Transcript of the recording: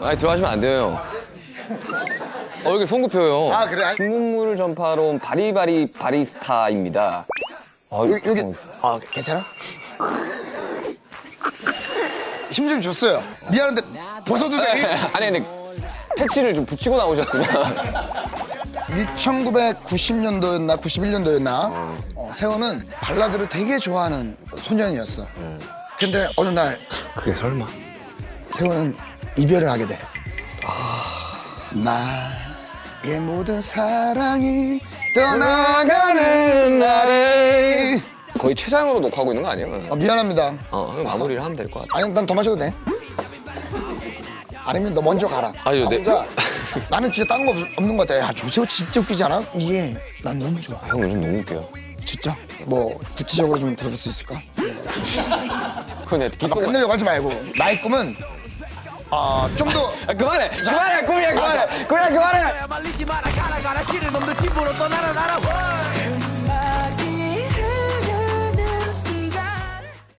아니 들어가시면 안 돼요. 어 이렇게 손급해요. 아, 그래? 아니- 신문물을 전파로 온 바리바리 바리스타입니다. 아, 여기, 여기 어, 아 괜찮아? 힘 좀 줬어요. 미안한데 벗어도 돼? 아니 근데 패치를 좀 붙이고 나오셨으면 1990년도였나 91년도였나 어, 세호는 발라드를 되게 좋아하는 소년이었어. 근데 어느 날 그게 설마 세호는 이별을 하게 돼. 나의 모든 사랑이 떠나가는 날에 거의 최장으로 녹화하고 있는 거 아니에요? 어, 미안합니다. 어 그럼 마무리를 하면 될 것 같아. 아니 난더 마셔도 돼. 아니면 너 먼저 가라. 아니요, 나 네. 혼자 나는 진짜 딴거 없는 것 같아. 야 조세호 진짜 웃기지 않아? 이게 난 너무 좋아. 형 요즘 너무 웃겨요. 진짜? 뭐 구체적으로 좀 들어볼 수 있을까? 그건 내가 막 기스 끝내려고 하지 말고 나의 꿈은 어, 좀더 아, 그만해! 그만해! 꿈이야 그만해! 꿈이야 그만해! 말리지 마라 가라 가라 싫은 놈들 집으로 떠나라 나라